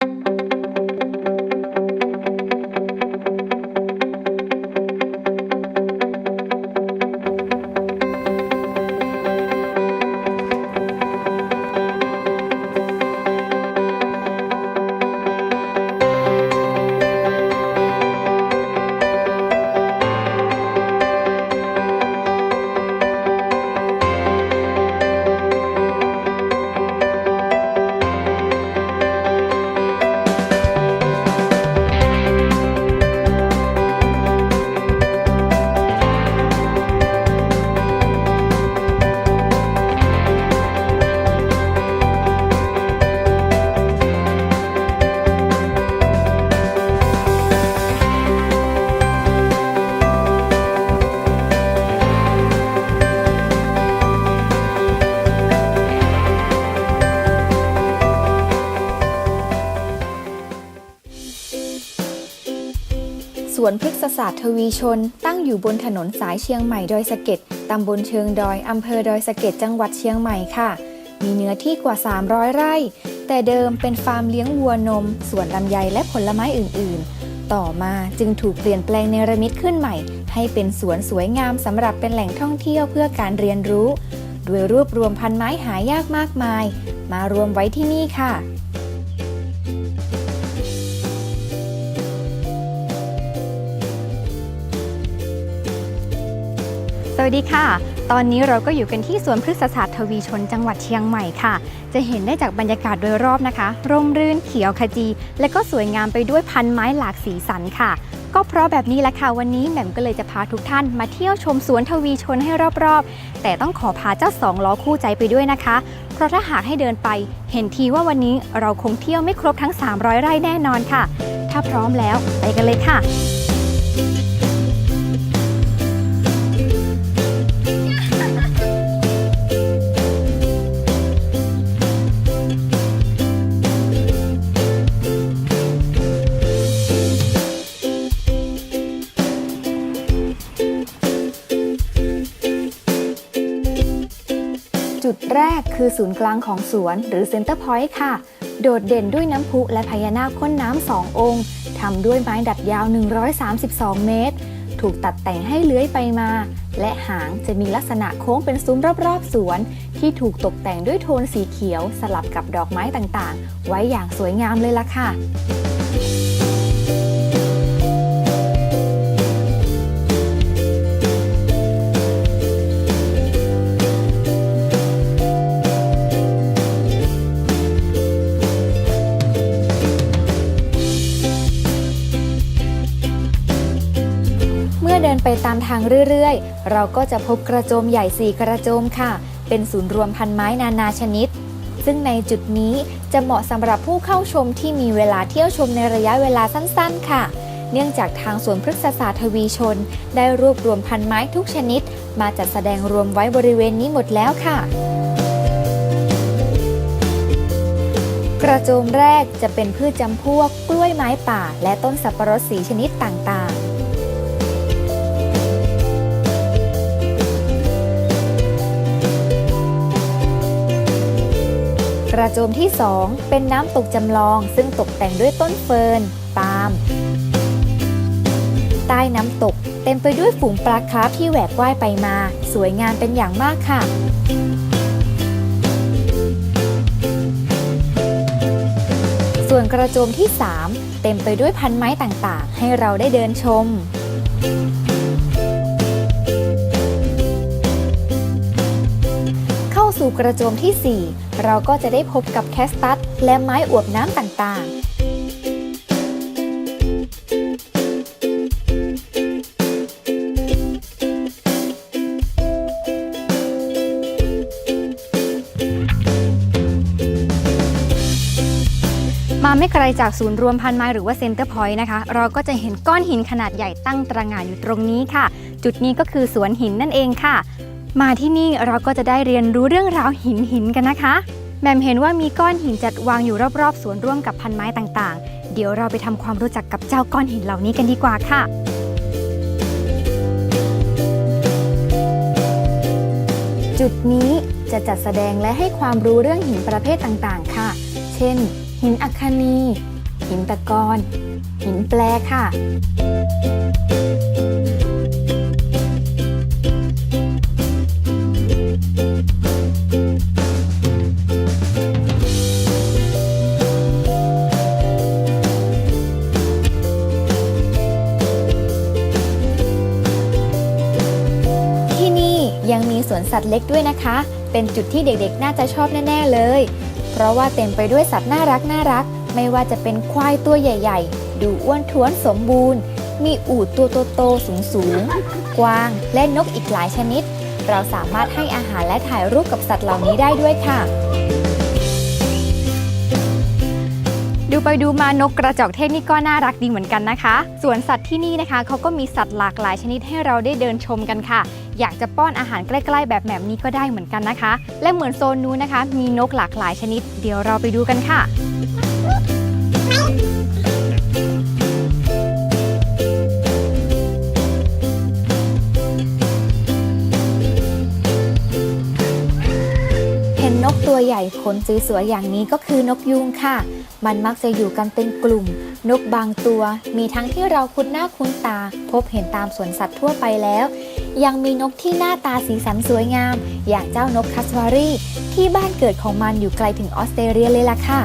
ส วนพฤกษศาสตร์ทวีชน ตั้งอยู่บนถนนสายเชียงใหม่ดอยสะเก็ด ตำบลเชิงดอย อำเภอดอยสะเก็ด จังหวัดเชียงใหม่ค่ะ มีเนื้อที่กว่า 300 ไร่ แต่เดิมเป็นฟาร์มเลี้ยงวัวนม สวนลำไยและผลไม้อื่น ๆ ต่อมาจึงถูกเปลี่ยนแปลงเนรมิตขึ้นใหม่ ให้เป็นสวนสวยงามสำหรับเป็นแหล่งท่องเที่ยวเพื่อการเรียนรู้ โดยรวบรวมพันไม้หายากมากมาย มารวมไว้ที่นี่ค่ะ วัสดีค่ะ ตอนนี้เราก็อยู่กันที่สวนพฤกษศาสตร์ทวีชนจังหวัดเชียงใหม่ค่ะ จะเห็นได้จากบรรยากาศโดยรอบนะคะ ร่มรื่นเขียวขจี และก็สวยงามไปด้วยพันไม้หลากสีสันค่ะ ก็เพราะแบบนี้แหละค่ะวันนี้แหม่มก็เลยจะพาทุกท่านมาเที่ยวชมสวนทวีชนให้รอบๆ แต่ต้องขอพาเจ้าสองล้อคู่ใจไปด้วยนะคะ เพราะถ้าหากให้เดินไป เห็นทีว่าวันนี้เราคงเที่ยวไม่ครบทั้ง 300 ไร่แน่นอนค่ะ ถ้าพร้อมแล้วไปกันเลยค่ะ คือศูนย์กลางของสวนหรือเซ็นเตอร์พอยต์ค่ะ โดดเด่นด้วยน้ำพุและพญานาคพ่นน้ำสององค์ทำด้วยไม้ดัดยาว 132 เมตร ถูกตัดแต่งให้เลื้อยไปมา และหางจะมีลักษณะโค้งเป็นซุ้มรอบๆ สวน ที่ถูกตกแต่งด้วยโทนสีเขียว สลับกับดอกไม้ต่างๆ ไว้อย่างสวยงามเลยล่ะค่ะ ไปตามทางเรื่อยๆ เราก็จะพบกระโจมใหญ่สี่กระโจมค่ะ เป็นศูนย์รวมพันไม้นานาชนิด ซึ่งในจุดนี้จะเหมาะสำหรับผู้เข้าชมที่มีเวลาเที่ยวชมในระยะเวลาสั้นๆ ค่ะ เนื่องจากทางสวนพฤกษศาสตร์ทวีชน ได้รวบรวมพันไม้ทุกชนิด มาจัดแสดงรวมไว้บริเวณนี้หมดแล้วค่ะกระโจมแรกจะเป็นพืชจำพวกกล้วยไม้ป่า และต้นสับปะรดสีชนิดต่างๆ ระโจมที่ 2 เป็นน้ำตกจำลอง ซึ่งตกแต่งด้วยต้นเฟิร์น ปาล์ม ใต้น้ำตก เต็มไปด้วยฝูงปลาคร์ฟที่แหวกว่ายไปมา สวยงามเป็นอย่างมากค่ะส่วนกระโจมที่ 3 เต็มไปด้วยพันไม้ต่างๆ ให้เราได้เดินชม สู่กระโจมที่ 4 เราก็จะได้พบกับแคสตัสและไม้อวบน้ำต่างๆมาไม่ไกลจากศูนย์รวมพันไม้หรือว่าเซ็นเตอร์พอยต์นะคะ เราก็จะเห็นก้อนหินขนาดใหญ่ตั้งตระหง่านอยู่ตรงนี้ค่ะ จุดนี้ก็คือสวนหินนั่นเองค่ะ มาที่นี่เราก็จะได้เรียนรู้เรื่องราวหินหินกันนะคะแหม่มเห็นว่ามีก้อนหินจัดวางอยู่รอบๆสวนร่วมกับพันไม้ต่างๆ เดี๋ยวเราไปทำความรู้จักกับเจ้าก้อนหินเหล่านี้กันดีกว่าค่ะจุดนี้จะจัดแสดงและให้ความรู้เรื่องหินประเภทต่างๆ ค่ะ เช่น หินอัคคนี หินตะกอน หินแปรค่ะ ตว์เล็กด้วยนะคะ เป็นจุดที่เด็กๆ น่าจะชอบแน่ ๆ เลย เพราะว่าเต็มไปด้วยสัตว์น่ารักน่ารัก ไม่ว่าจะเป็นควายตัวใหญ่ ๆ ดูอ้วนท้วนสมบูรณ์ มีอูดตัวโตๆสูงๆ กวาง และนกอีกหลายชนิด เราสามารถให้อาหารและถ่ายรูปกับสัตว์เหล่านี้ได้ด้วยค่ะ ไปดูมานกกระจอกเทศนี่ก็น่ารักดีเหมือนกันนะคะสวนสัตว์ที่นี่นะคะเขาก็มีสัตว์หลากหลายชนิดให้เราได้เดินชมกันค่ะ อยากจะป้อนอาหารใกล้ ๆ แบบแบบนี้ก็ได้เหมือนกันนะคะ และเหมือนโซนนู้นนะคะ มีนกหลากหลายชนิด เดี๋ยวเราไปดูกันค่ะเห็นนกตัวใหญ่ขนสวยๆอย่างนี้ก็คือนกยุงค่ะ มันมักจะอยู่กันเป็นกลุ่ม นกบางตัว มีทั้งที่เราคุ้นหน้าคุ้นตา พบเห็นตามสวนสัตว์ทั่วไปแล้ว ยังมีนกที่หน้าตาสีสันสวยงาม อย่างเจ้านกคัสวารีที่บ้านเกิดของมันอยู่ไกลถึงออสเตรเลียเลยล่ะค่ะ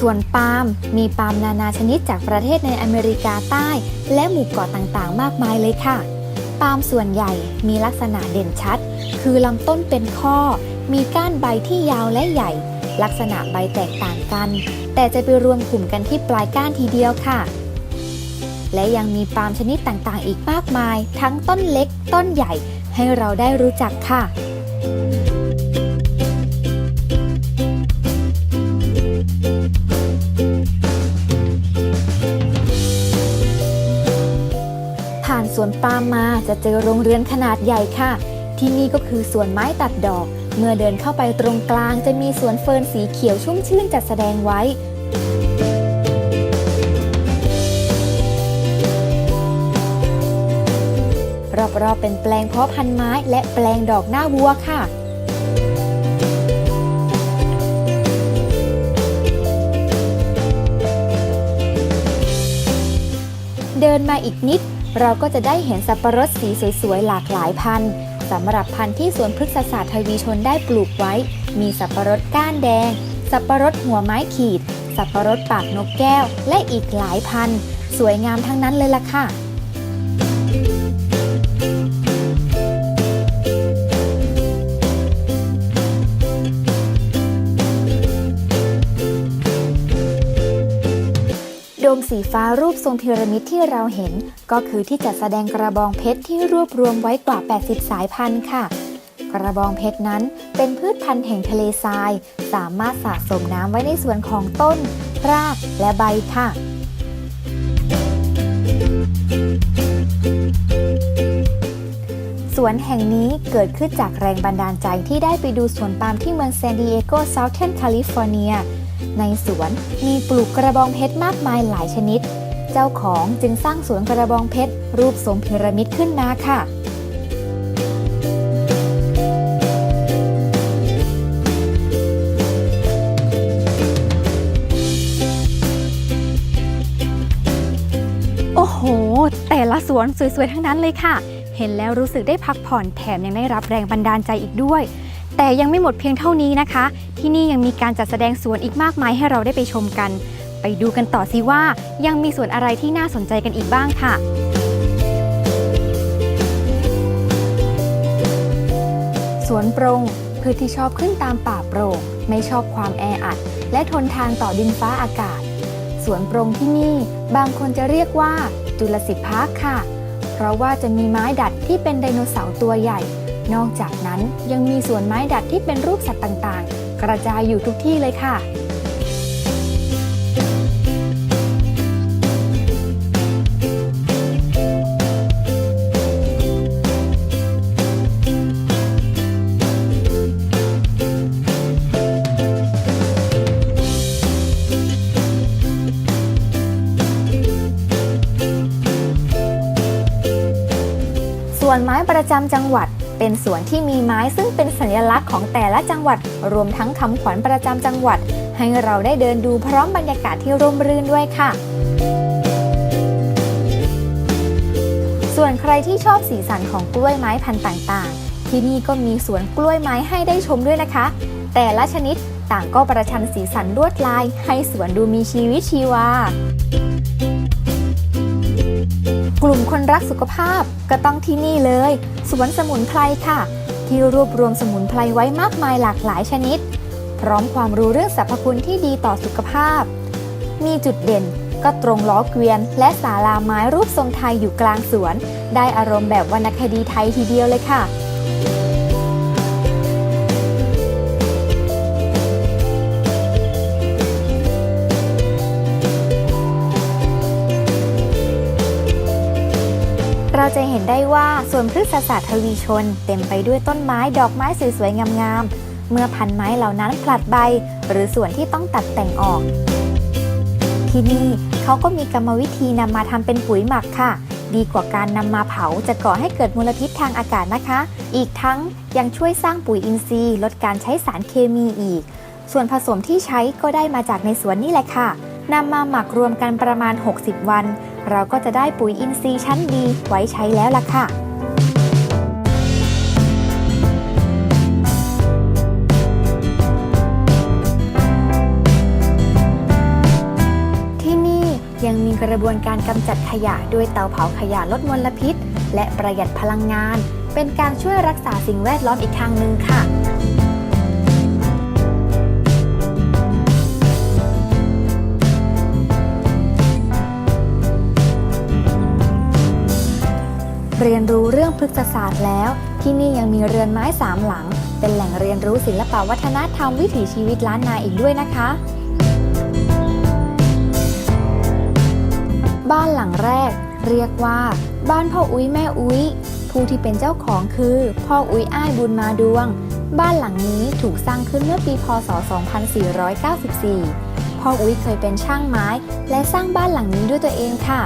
ส่วนปาล์มมีปาล์มนานาชนิดจากประเทศในอเมริกาใต้ และหมู่เกาะต่างๆ มากมายเลยค่ะ ปาล์มส่วนใหญ่มีลักษณะเด่นชัด คือลำต้นเป็นข้อ มีก้านใบที่ยาวและใหญ่ ลักษณะใบแตกต่างกัน แต่จะไปรวมกลุ่มกันที่ปลายก้านทีเดียวค่ะ และยังมีปาล์มชนิดต่างๆ อีกมากมาย ทั้งต้นเล็ก ต้นใหญ่ให้เราได้รู้จักค่ะ สวนปาล์มมาจะเจอโรงเรือนขนาดใหญ่ค่ะ ที่นี่ก็คือสวนไม้ตัดดอก เมื่อเดินเข้าไปตรงกลางจะมีสวนเฟิร์นสีเขียวชุ่มชื่นจัดแสดงไว้รอบๆเป็นแปลงเพาะพันธุ์ไม้และแปลงดอกหน้าวัวค่ะ เดินมาอีกนิด เราก็จะได้เห็นสับปะรดสีสวยๆหลากหลายพันธุ์สำหรับพันธุ์ที่สวนพฤกษศาสตร์ทวีชนได้ปลูกไว้ มีสับปะรดก้านแดง สับปะรดหัวไม้ขีด สับปะรดปากนกแก้ว และอีกหลายพันธุ์ สวยงามทั้งนั้นเลยล่ะค่ะ สีฟ้ารูปทรงพีระมิดที่เราเห็น ก็คือที่จัดแสดงกระบองเพชรที่รวบรวมไว้กว่า 80 สายพันธุ์ค่ะ กระบองเพชรนั้นเป็นพืชพันธุ์แห่งทะเลทราย สามารถสะสมน้ำไว้ในส่วนของต้น รากและใบค่ะสวนแห่งนี้เกิดขึ้นจากแรงบันดาลใจที่ได้ไปดูสวนปาล์มที่เมืองซานดิเอโกเซาเทนแคลิฟอร์เนีย ในสวนมีปลูกกระบองเพชรมากมายหลายชนิด เจ้าของจึงสร้างสวนกระบองเพชรรูปทรงพีระมิดขึ้นมาค่ะโอ้โหแต่ละสวนสวยๆ ทั้งนั้นเลยค่ะ เห็นแล้วรู้สึกได้พักผ่อนแถมยังได้รับแรงบันดาลใจอีกด้วย แต่ยังไม่หมดเพียงเท่านี้นะคะ ที่นี่ยังมีการจัดแสดงสวนอีกมากมายให้เราได้ไปชมกัน ไปดูกันต่อสิว่ายังมีสวนอะไรที่น่าสนใจกันอีกบ้างค่ะสวนโปรงพืชที่ชอบขึ้นตามป่าโปร่งไม่ชอบความแออัด และทนทานต่อดินฟ้าอากาศ สวนโปรงที่นี่บางคนจะเรียกว่าจุลศิษย์พาร์คค่ะ เพราะว่าจะมีไม้ดัดที่เป็นไดโนเสาร์ตัวใหญ่ นอกจากนั้นยังมีสวนไม้ดัดที่เป็นรูปสัตว์ต่างๆ กระจายอยู่ทุกที่เลยค่ะส่วนวนไม้ประจำจังหวัด เป็นสวนที่มีไม้ซึ่งเป็นสัญลักษณ์ของแต่ละจังหวัด รวมทั้งคำขวัญประจำจังหวัด ให้เราได้เดินดูพร้อมบรรยากาศที่ร่มรื่นด้วยค่ะส่วนใครที่ชอบสีสันของกล้วยไม้พันธุ์ต่างๆ ที่นี่ก็มีสวนกล้วยไม้ให้ได้ชมด้วยนะคะ แต่ละชนิดต่างก็ประชันสีสันลวดลายให้สวนดูมีชีวิตชีวา กลุ่มคนรักสุขภาพก็ต้องที่นี่เลย สวนสมุนไพรค่ะ ที่รวบรวมสมุนไพรไว้มากมายหลากหลายชนิด พร้อมความรู้เรื่องสรรพคุณที่ดีต่อสุขภาพ มีจุดเด่นก็ตรงล้อเกวียน และศาลาไม้รูปทรงไทยอยู่กลางสวน ได้อารมณ์แบบวรรณคดีไทยทีเดียวเลยค่ะ จะเห็นได้ว่าสวนพฤกษศาสตร์ทวีชน เต็มไปด้วยต้นไม้ดอกไม้สวยๆงามๆ เมื่อพันไม้เหล่านั้นผลัดใบ หรือส่วนที่ต้องตัดแต่งออก ที่นี่เขาก็มีกรรมวิธีนำมาทำเป็นปุ๋ยหมักค่ะ ดีกว่าการนำมาเผาจะก่อให้เกิดมลพิษทางอากาศนะคะ อีกทั้งยังช่วยสร้างปุ๋ยอินทรีย์ ลดการใช้สารเคมีอีก ส่วนผสมที่ใช้ก็ได้มาจากในสวนนี่แหละค่ะนำมาหมักรวมกันประมาณ 60 วัน เราก็จะได้ปุ๋ยอินทรีย์ชั้นดีไว้ใช้แล้วล่ะค่ะที่นี่ยังมีกระบวนการกำจัดขยะด้วยเตาเผาขยะลดมลพิษ และประหยัดพลังงาน เป็นการช่วยรักษาสิ่งแวดล้อมอีกทางหนึ่งค่ะ เรียนรู้เรื่องพฤกษศาสตร์แล้ว ที่นี่ยังมีเรือนไม้สามหลัง เป็นแหล่งเรียนรู้ศิลปวัฒนธรรมวิถีชีวิตล้านนาอีกด้วยนะคะ บ้านหลังแรก เรียกว่า บ้านพ่ออุ้ยแม่อุ้ยผู้ที่เป็นเจ้าของคือ พ่ออุ้ยอ้ายบุญมาดวง บ้านหลังนี้ถูกสร้างขึ้นเมื่อปีพศ 2494 พ่ออุ้ยเคยเป็นช่างไม้ และสร้างบ้านหลังนี้ด้วยตัวเองค่ะ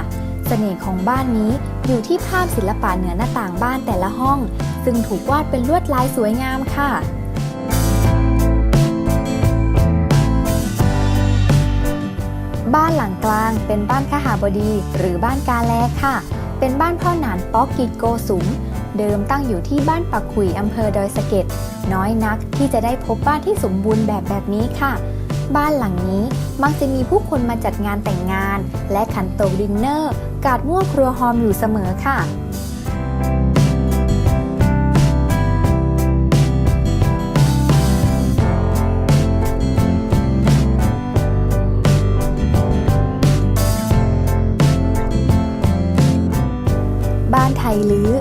เสน่ห์ของบ้านนี้ อยู่ที่ภาพศิลปะเหนือหน้าต่างบ้านแต่ละห้อง ซึ่งถูกวาดเป็นลวดลายสวยงามค่ะบ้านหลังกลางเป็นบ้านขหาบดีหรือบ้านกาแลค่ะ เป็นบ้านพ่อหนานป๊อกกิดโกสุม เดิมตั้งอยู่ที่บ้านปักขุยอำเภอดอยสะเก็ดน้อยนักที่จะได้พบบ้านที่สมบูรณ์แบบแบบนี้ค่ะ บ้านหลังนี้ มักจะมีผู้คนมาจัดงานแต่งงาน และขันโตกดินเนอร์ กาดมั่วครัวหอมอยู่เสมอค่ะบ้านไทยลื้อ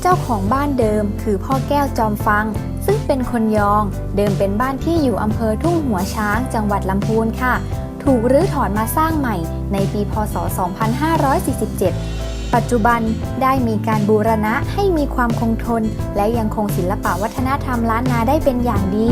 เจ้าของบ้านเดิมคือพ่อแก้วจอมฟัง ซึ่งเป็นคนยอง เดิมเป็นบ้านที่อยู่อำเภอทุ่งหัวช้างจังหวัดลำพูนค่ะ ถูกรื้อถอนมาสร้างใหม่ในปีพศ 2547 ปัจจุบันได้มีการบูรณะให้มีความคงทน และยังคงศิลปะวัฒนธรรมล้านนาได้เป็นอย่างดี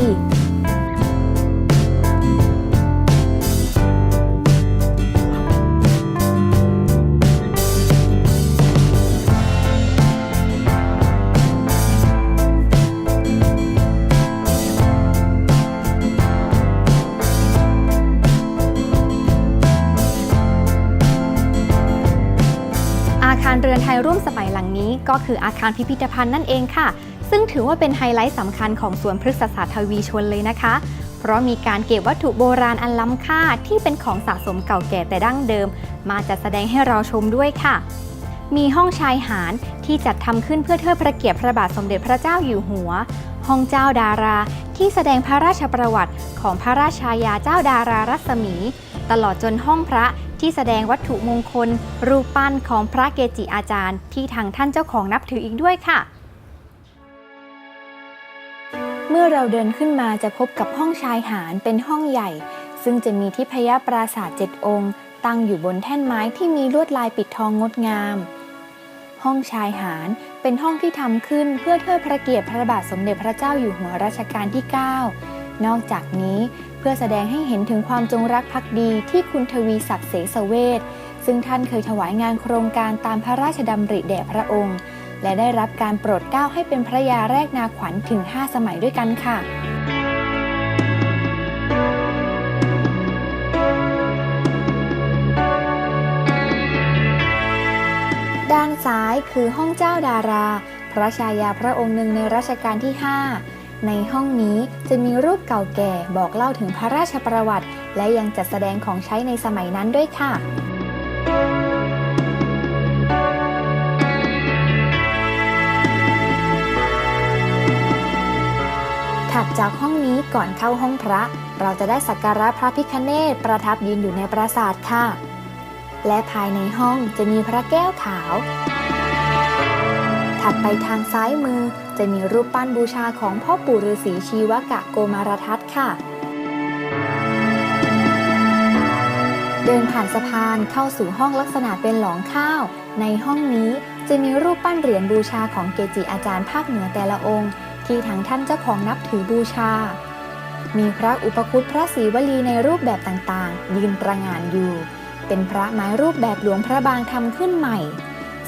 ร่วมสมัยหลังนี้ ก็คืออาคารพิพิธภัณฑ์นั่นเองค่ะ ซึ่งถือว่าเป็นไฮไลท์สำคัญของสวนพฤกษศาสตร์ทวีชนเลยนะคะ เพราะมีการเก็บวัตถุโบราณอันล้ำค่าที่เป็นของสะสมเก่าแก่แต่ดั้งเดิม มาจัดแสดงให้เราชมด้วยค่ะ มีห้องชายหาญที่จัดทำขึ้นเพื่อเทิดพระเกียรติพระบาทสมเด็จพระเจ้าอยู่หัว ห้องเจ้าดารา ที่แสดงพระราชประวัติของพระราชายาเจ้าดารารัศมี ตลอดจนห้องพระที่แสดงวัตถุมงคล รูปปั้นของพระเกจิอาจารย์ ที่ทางท่านเจ้าของนับถืออีกด้วยค่ะ เมื่อเราเดินขึ้นมาจะพบกับห้องชายหาญเป็นห้องใหญ่ ซึ่งจะมีทิพยปราสาทเจ็ดองค์ ตั้งอยู่บนแท่นไม้ที่มีลวดลายปิดทองงดงาม ห้องชายหาญเป็นห้องที่ทำขึ้นเพื่อเทิดพระเกียรติพระบาทสมเด็จพระเจ้าอยู่หัวรัชกาลที่ 9 นอกจากนี้ เพื่อแสดงให้เห็นถึงความจงรักภักดีที่คุณทวีศักดิ์เสสเวทซึ่งท่านเคยถวายงานโครงการตามพระราชดำริแด่พระองค์ และได้รับการโปรดเกล้าให้เป็นพระยาแรกนาขวัญถึง 5 สมัยด้วยกันค่ะด้านซ้ายคือห้องเจ้าดารา พระชายาพระองค์หนึ่งในรัชกาลที่ 5 ในห้องนี้จะมีรูปเก่าแก่บอกเล่าถึงพระราชประวัติ และยังจัดแสดงของใช้ในสมัยนั้นด้วยค่ะถัดจากห้องนี้ก่อนเข้าห้องพระ เราจะได้สักการะพระพิคเนตประทับยืนอยู่ในปราสาทค่ะ และภายในห้องจะมีพระแก้วขาว ถัดไปทางซ้ายมือ จะมีรูปปั้นบูชาของพ่อปู่ฤาษีชีวกะโกมารทัตค่ะ เดินผ่านสะพานเข้าสู่ห้องลักษณะเป็นหลองข้าว ในห้องนี้จะมีรูปปั้นเหรียญบูชาของเกจิอาจารย์ภาคเหนือแต่ละองค์ ที่ทางท่านเจ้าของนับถือบูชา มีพระอุปคุตพระศรีวลีในรูปแบบต่างๆ ยืนประงานอยู่ เป็นพระไม้รูปแบบหลวงพระบางทำขึ้นใหม่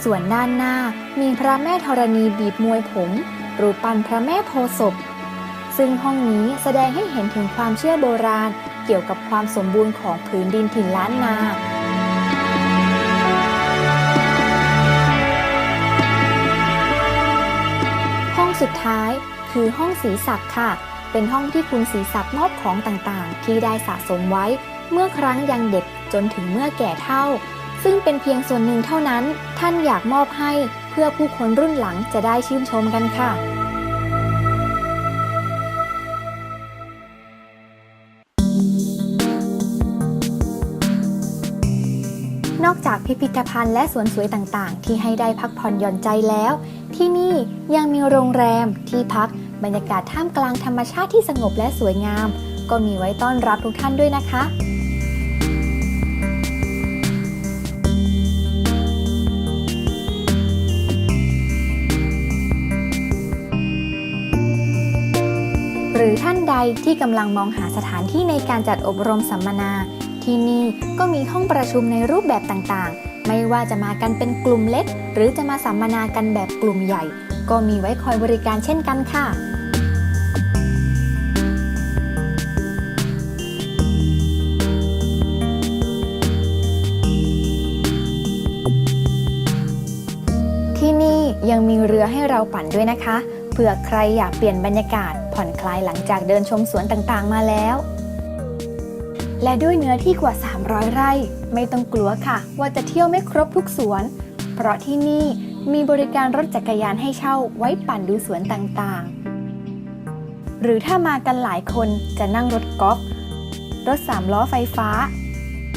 ส่วนด้านหน้ามีพระแม่ธรณีบีบมวยผม รูปปั้นพระแม่โพศพ ซึ่งห้องนี้แสดงให้เห็นถึงความเชื่อโบราณ เกี่ยวกับความสมบูรณ์ของผืนดินถิ่นล้านนาห้องสุดท้ายคือห้องสีศักดิ์ค่ะ เป็นห้องที่คุณสีศักดิ์มอบของต่างๆ ที่ได้สะสมไว้เมื่อครั้งยังเด็กจนถึงเมื่อแก่เท่า ซึ่งเป็นเพียงส่วนหนึ่งเท่านั้น ท่านอยากมอบให้ เพื่อผู้คนรุ่นหลังจะได้ชื่นชมกันค่ะ นอกจากพิพิธภัณฑ์และสวนสวยต่างๆ ที่ให้ได้พักผ่อนหย่อนใจแล้ว ที่นี่ยังมีโรงแรมที่พักบรรยากาศท่ามกลางธรรมชาติที่สงบและสวยงาม ก็มีไว้ต้อนรับทุกท่านด้วยนะคะ หรือท่านใดที่กำลังมองหาสถานที่ในการจัดอบรมสัมมนา ที่นี่ก็มีห้องประชุมในรูปแบบต่างๆ ไม่ว่าจะมากันเป็นกลุ่มเล็ก หรือจะมาสัมมนากันแบบกลุ่มใหญ่ ก็มีไว้คอยบริการเช่นกันค่ะที่นี่ยังมีเรือให้เราปั่นด้วยนะคะ เผื่อใครอยากเปลี่ยนบรรยากาศ ผ่อนคลายหลังจากเดินชมสวนต่างๆ มาแล้ว และด้วยเนื้อที่กว่า 300 ไร่ ไม่ต้องกลัวค่ะ ว่าจะเที่ยวไม่ครบทุกสวน เพราะที่นี่มีบริการรถจักรยานให้เช่าไว้ปั่นดูสวนต่างๆ หรือถ้ามากันหลายคนจะนั่งรถกอล์ฟรถสามล้อไฟฟ้า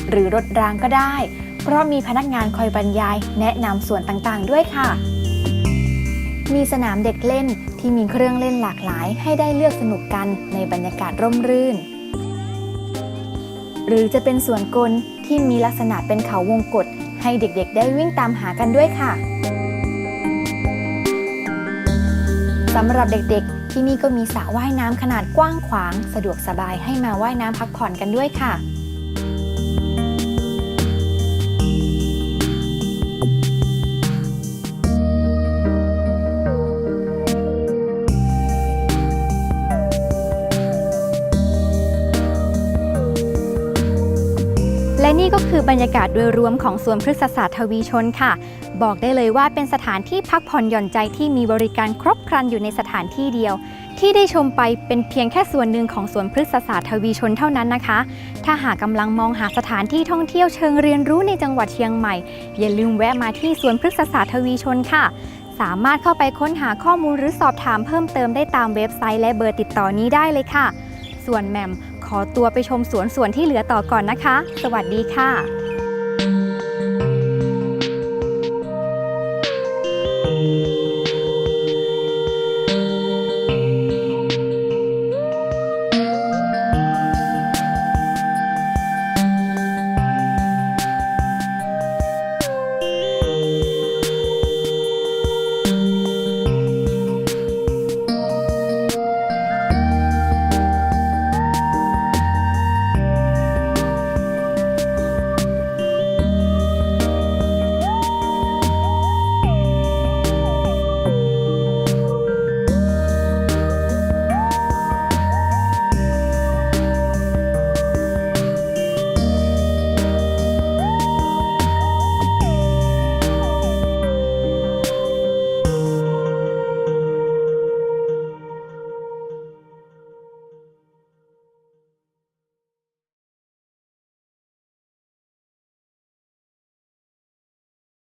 หรือรถรางก็ได้ เพราะมีพนักงานคอยบรรยายแนะนำส่วนต่างๆ ด้วยค่ะ มีสนามเด็กเล่นที่มีเครื่องเล่นหลากหลาย ให้ได้เลือกสนุกกันในบรรยากาศร่มรื่น หรือจะเป็นสวนกลที่มีลักษณะเป็นเขาวงกฏให้เด็กๆ ได้วิ่งตามหากันด้วยค่ะสำหรับเด็กๆ ที่นี่ก็มีสระว่ายน้ำขนาดกว้างขวาง สะดวกสบายให้มาว่ายน้ำพักผ่อนกันด้วยค่ะ นี่ก็คือบรรยากาศโดยรวมของสวนพฤกษศาสตร์ทวีชนค่ะ บอกได้เลยว่าเป็นสถานที่พักผ่อนหย่อนใจที่มีบริการครบครันอยู่ในสถานที่เดียว ที่ได้ชมไปเป็นเพียงแค่ส่วนหนึ่งของสวนพฤกษศาสตร์ทวีชนเท่านั้นนะคะ ถ้าหากกำลังมองหาสถานที่ท่องเที่ยวเชิงเรียนรู้ในจังหวัดเชียงใหม่ อย่าลืมแวะมาที่สวนพฤกษศาสตร์ทวีชนค่ะ สามารถเข้าไปค้นหาข้อมูลหรือสอบถามเพิ่มเติมได้ตามเว็บไซต์และเบอร์ติดต่อนี้ได้เลยค่ะ ส่วนแหม่ม ขอตัวไปชมสวนส่วนที่เหลือต่อก่อนนะคะ สวัสดีค่ะ